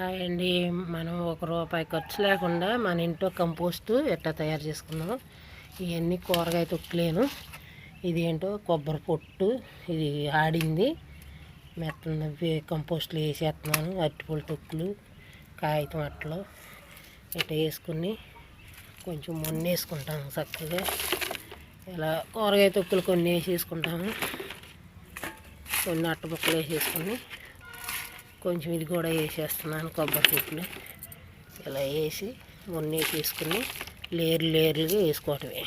అండి మనం ఒక రూపాయి ఖర్చు లేకుండా మన ఇంట్లో కంపోస్ట్ ఎట్లా తయారు చేసుకుందాం ఇవన్నీ కూరగాయ తొక్కులేను. ఇది ఏంటో కొబ్బరి పొట్టు ఇది ఆడింది. మెత్త కంపోస్ట్లు వేసేస్తున్నాను అరటిపళ్ళు తొక్కులు కాగితం అట్టలు ఇట్లా వేసుకుని కొంచెం మొన్న వేసుకుంటాము చక్కగా. ఇలా కూరగాయ తొక్కులు కొన్ని వేసేసుకుంటాము. కొన్ని అట్ట ముక్కలు వేసేసుకుని కొంచెం ఇది కూడా వేసేస్తున్నాను కొబ్బరి చెట్లు. ఇలా వేసి ఉన్ని తీసుకుని లేరు లేరులుగా వేసుకోవటమే.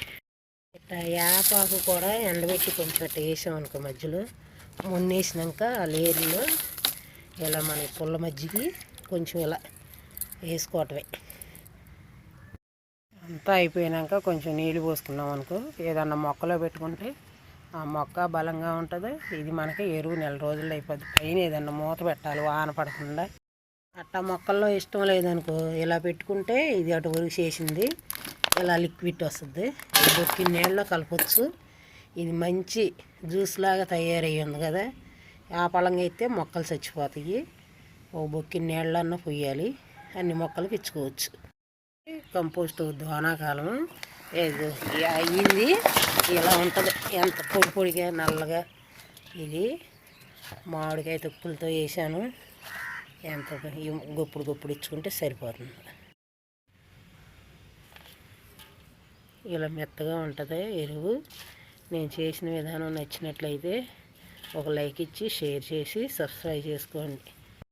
ఇట్లా యాపాకు కూడా ఎండబెట్టి కొంచెం అట్లా వేసాం అనుకో మధ్యలో. మొన్నేసినాక ఆ లేరులో ఇలా మన పుల్ల మజ్జిగి కొంచెం ఇలా వేసుకోవటమే. అంతా అయిపోయినాక కొంచెం నీళ్ళు పోసుకున్నాం అనుకో. ఏదన్నా మొక్కలో పెట్టుకుంటే ఆ మొక్క బలంగా ఉంటుంది. ఇది మనకి ఎరువు నెల రోజులు అయిపోద్ది. పైన ఏదన్నా మూత పెట్టాలి వాన పడకుండా. అట్టా మొక్కల్లో ఇష్టం లేదనుకో ఇలా పెట్టుకుంటే ఇది అటు వరకు చేసింది. ఇలా లిక్విడ్ వస్తుంది. ఇది బొక్కి నీళ్ళలో కలపచ్చు. ఇది మంచి జ్యూస్ లాగా తయారయ్యింది కదా. ఆ పళంగా అయితే మొక్కలు చచ్చిపోతాయి. ఓ బొక్కి నీళ్ళన్నా పొయ్యాలి అన్ని మొక్కలు ఇచ్చుకోవచ్చు కంపోస్ట్ దోనాకాలం ఇది అయ్యింది ఇలా ఉంటుంది. ఎంత పొడి పొడిగా నల్లగా. ఇది మామిడికాయ తొక్కులతో వేసాను. ఎంత గొప్పుడు గొప్పుడు ఇచ్చుకుంటే సరిపోతుంది. ఇలా మెత్తగా ఉంటుంది. ఎరువు. నేను చేసిన విధానం నచ్చినట్లయితే ఒక లైక్ ఇచ్చి షేర్ చేసి సబ్స్క్రైబ్ చేసుకోండి.